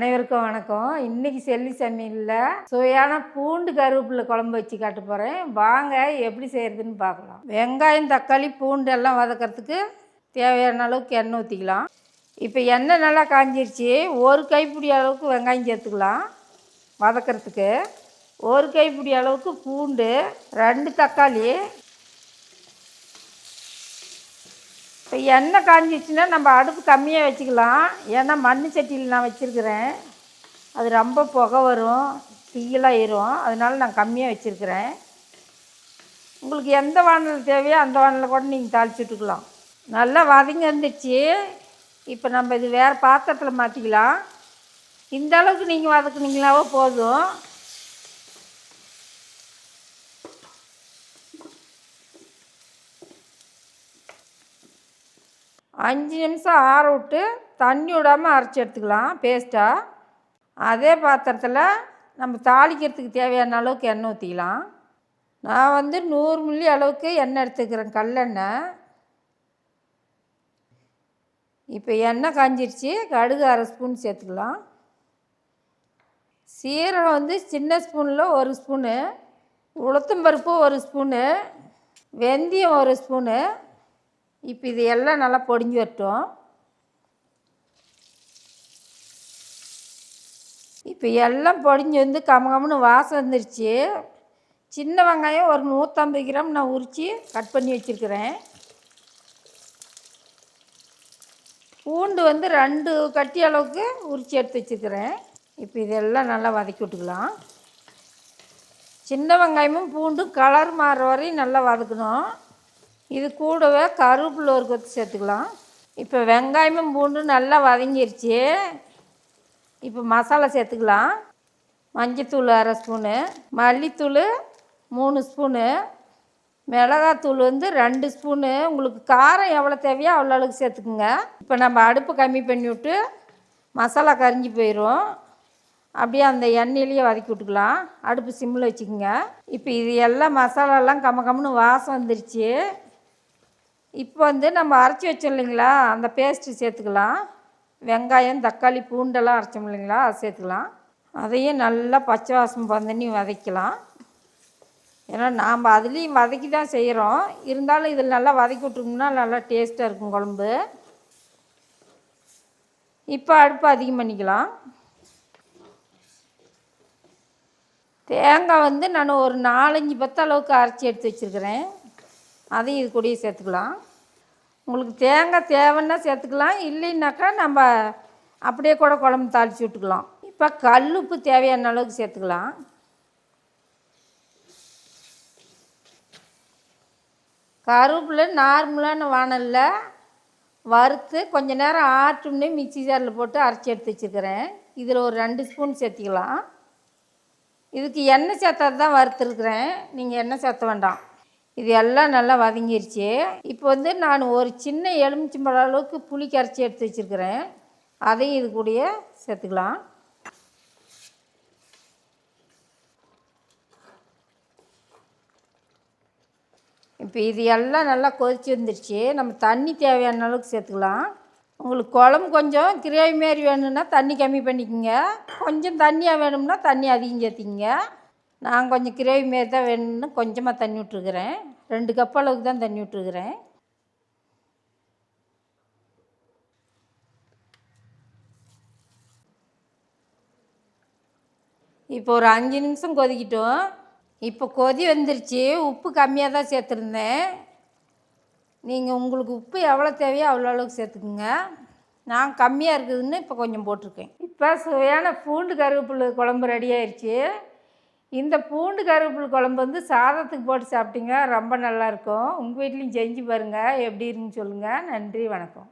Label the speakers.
Speaker 1: அனைவருக்கும் வணக்கம். இன்னைக்கு செல்லி சமையலில் சுவையான பூண்டு கருவேப்பிலை குழம்பு வச்சு காட்ட போகிறேன் வாங்க எப்படி செய்கிறதுன்னு பார்க்கலாம். வெங்காயம் தக்காளி பூண்டு எல்லாம் வதக்கிறதுக்கு தேவையான அளவுக்கு எண்ணெய் ஊற்றிக்கலாம் இப்போ எண்ணெய் நல்லா காஞ்சிருச்சு. ஒரு கைப்பிடி அளவுக்கு வெங்காயம் சேர்த்துக்கலாம் வதக்கிறதுக்கு. ஒரு கைப்பிடி அளவுக்கு பூண்டு ரெண்டு தக்காளி இப்போ எண்ணெய் காஞ்சிச்சுன்னா நம்ம அடுப்பு கம்மியாக வச்சுக்கலாம். ஏன்னா மண் சட்டியில் நான் வச்சுருக்கிறேன். அது ரொம்ப புகை வரும் தீயலாயிரும் அதனால நான் கம்மியாக வச்சுருக்கிறேன். உங்களுக்கு எந்த வானல் தேவையோ அந்த வானலில் கூட நீங்கள் தாளிச்சுட்டுக்கலாம் நல்லா வதங்கி வந்துடுச்சு இப்போ நம்ம இது வேறு பாத்திரத்தில் மாற்றிக்கலாம் இந்த அளவுக்கு நீங்கள் வதக்குனீங்களாவோ போதும். அஞ்சு நிமிஷம் ஆற விட்டு தண்ணி விடாமல் அரைச்சி எடுத்துக்கலாம் பேஸ்ட்டாக அதே பாத்திரத்தில் நம்ம தாளிக்கிறதுக்கு தேவையான அளவுக்கு எண்ணெய் ஊற்றிக்கலாம் நான் வந்து நூறு மில்லி அளவுக்கு எண்ணெய் எடுத்துக்கிறேன் கல்லெண்ணெய். இப்போ எண்ணெய் காஞ்சிருச்சு கடுகு அரை ஸ்பூன் சேர்த்துக்கலாம். சீரகம் வந்து சின்ன ஸ்பூனில் ஒரு ஸ்பூனு உளுத்தம்பருப்பு ஒரு ஸ்பூனு வெந்தயம் ஒரு ஸ்பூனு இப்போ இது எல்லாம் நல்லா பொடிஞ்சு வரட்டும். இப்போ எல்லாம் பொடிஞ்சு வந்து கம கம்னு வாசம் வந்துருச்சு. சின்ன வெங்காயம் ஒரு நூற்றம்பது கிராம் நான் உரித்து கட் பண்ணி வச்சுருக்கிறேன். பூண்டு வந்து ரெண்டு கட்டி அளவுக்கு உரித்து எடுத்து வச்சுருக்கிறேன். இப்போ இதெல்லாம் நல்லா வதக்கி விட்டுக்கலாம். சின்ன வெங்காயமும் பூண்டும் கலர் மாறுற வரையும் நல்லா வதக்கணும். இது கூடவே கருவேப்பிலை ஒரு கொத்து சேர்த்துக்கலாம். இப்போ வெங்காயமும் பூண்டு நல்லா வதங்கிருச்சு. இப்போ மசாலா சேர்த்துக்கலாம். மஞ்சத்தூள் அரை ஸ்பூனு மல்லித்தூள் மூணு ஸ்பூனு மிளகாத்தூள் வந்து ரெண்டு ஸ்பூனு. உங்களுக்கு காரம் எவ்வளோ தேவையோ அவ்வளோ அளவுக்கு சேர்த்துக்குங்க. இப்போ நம்ம அடுப்பு கம்மி பண்ணி விட்டு மசாலா கரிஞ்சு போயிடும் அப்படியே அந்த எண்ணெயிலேயே வதக்கி விட்டுக்கலாம். அடுப்பு சிம்மில் வச்சுக்கோங்க. இப்போ இது எல்லாம் மசாலாலாம் கம்ம கம்முன்னு வாசம் வந்துருச்சு. இப்போ வந்து நம்ம அரைச்சி வச்சோம் இல்லைங்களா? அந்த பேஸ்ட்டு சேர்த்துக்கலாம். வெங்காயம் தக்காளி பூண்டெல்லாம் அரைச்சோம் இல்லைங்களா? அதை சேர்த்துக்கலாம். அதையும் நல்லா பச்சை வாசம் பந்தண்ணி வதக்கலாம். ஏன்னா நாம் அதுலேயும் வதக்கி தான் செய்கிறோம் இருந்தாலும் இதில் நல்லா வதக்கி விட்டோம்னா நல்லா டேஸ்ட்டாக இருக்கும் குழம்பு. இப்போ அடுப்பு அதிகம் பண்ணிக்கலாம். தேங்காய் வந்து நான் ஒரு நாலஞ்சு பத்து அளவுக்கு அரைச்சி எடுத்து வச்சுருக்கிறேன். அதையும் இது கூடயே சேர்த்துக்கலாம். உங்களுக்கு தேங்காய் தேவைன்னா சேர்த்துக்கலாம். இல்லைன்னாக்கா நம்ம அப்படியே கூட குழம்பு தாளித்து விட்டுக்கலாம். இப்போ கல் உப்பு தேவையான அளவுக்கு சேர்த்துக்கலாம். கருவேப்பிலை நார்மலான வானலில் வறுத்து கொஞ்ச நேரம் ஆட்டும்னே மிக்சி ஜாரில் போட்டு அரைச்சி எடுத்து வச்சுருக்கிறேன். இதில் ஒரு ரெண்டு ஸ்பூன் சேர்த்திக்கலாம். இதுக்கு எண்ணெய் சேர்த்தது தான் வறுத்துருக்குறேன். நீங்கள் எண்ணெய் சேர்த்த வேண்டாம். இது எல்லாம் நல்லா வதங்கிருச்சு. இப்போ வந்து நான் ஒரு சின்ன எலுமிச்சம்பழம் அளவுக்கு புளி கரைச்சி எடுத்து வச்சுருக்கிறேன். அதையும் இது கூடயே சேர்த்துக்கலாம். இப்போ இது எல்லாம் நல்லா கொதிச்சு வந்துருச்சு. நம்ம தண்ணி தேவையான அளவுக்கு சேர்த்துக்கலாம். உங்களுக்கு குழம்பு கொஞ்சம் கிரேவி மாரி வேணும்னா தண்ணி கம்மி பண்ணிக்கோங்க. கொஞ்சம் தண்ணியாக வேணும்னா தண்ணி அதிகம் சேர்த்திங்க நான் கொஞ்சம் கிரேவி மாரி தான் வேணும்னு கொஞ்சமாக தண்ணி விட்ருக்குறேன் ரெண்டு கப் அளவுக்கு தான் தண்ணி விட்ருக்குறேன் இப்போ ஒரு அஞ்சு நிமிஷம் கொதிக்கிட்டோம். இப்போ கொதி வந்துருச்சு. உப்பு கம்மியாக தான் சேர்த்துருந்தேன். நீங்கள் உங்களுக்கு உப்பு எவ்வளோ தேவையோ அவ்வளோ அளவுக்கு சேர்த்துக்குங்க. நான் கம்மியாக இருக்குதுன்னு இப்போ கொஞ்சம் போட்டிருக்கேன். இப்போ சுவையான பூண்டு கருவேப்பிலை குழம்பு ரெடி ஆயிடுச்சு இந்த பூண்டு கருவேப்பிலை குழம்பு வந்து சாதத்துக்கு போட்டு சாப்பிட்டீங்க ரொம்ப நல்லாயிருக்கும் உங்கள் வீட்லேயும் செஞ்சு பாருங்கள் எப்படி இருக்குன்னு சொல்லுங்கள் நன்றி வணக்கம்.